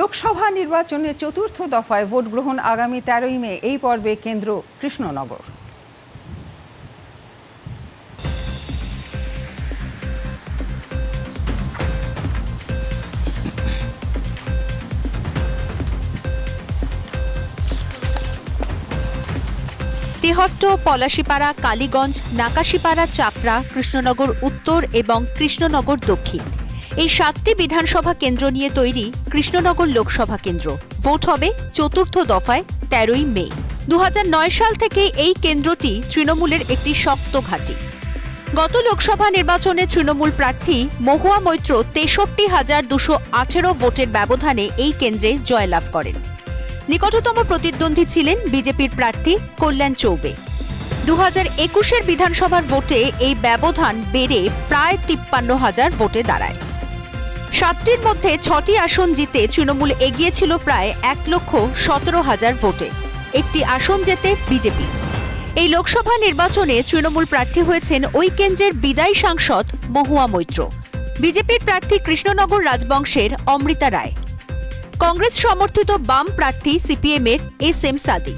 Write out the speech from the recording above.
লোকসভা নির্বাচনের চতুর্থ দফায় ভোট গ্রহণ আগামী তেরোই মে, এই পর্বে কেন্দ্র কৃষ্ণনগর। তেহট্ট, পলাশিপাড়া, কালীগঞ্জ, নাকাশিপাড়া, চাপড়া, কৃষ্ণনগর উত্তর এবং কৃষ্ণনগর দক্ষিণ। এই সাতটি বিধানসভা কেন্দ্র নিয়ে তৈরি কৃষ্ণনগর লোকসভা কেন্দ্র। ভোট হবে চতুর্থ দফায় তেরোই মে। দু হাজার নয় সাল থেকে এই কেন্দ্রটি তৃণমূলের একটি শক্ত ঘাঁটি। গত লোকসভা নির্বাচনে তৃণমূল প্রার্থী মহুয়া মৈত্র তেষট্টি হাজার দুশো আঠেরো ভোটের ব্যবধানে এই কেন্দ্রে জয়লাভ করেন। নিকটতম প্রতিদ্বন্দ্বী ছিলেন বিজেপির প্রার্থী কল্যাণ চৌবে। দু হাজার একুশের বিধানসভার ভোটে এই ব্যবধান বেড়ে প্রায় তিপ্পান্ন হাজার ভোটে দাঁড়ায়। সাতটির মধ্যে ছটি আসন জিতে তৃণমূল এগিয়েছিল প্রায় এক লক্ষ সতেরো হাজার ভোটে। একটি আসন জেতে বিজেপি। এই লোকসভা নির্বাচনে তৃণমূল প্রার্থী হয়েছেন ওই কেন্দ্রের বিদায়ী সাংসদ মহুয়া মৈত্র। বিজেপির প্রার্থী কৃষ্ণনগর রাজবংশের অমৃতা রায়। কংগ্রেস সমর্থিত বাম প্রার্থী সিপিএম এর এস এম সাদি।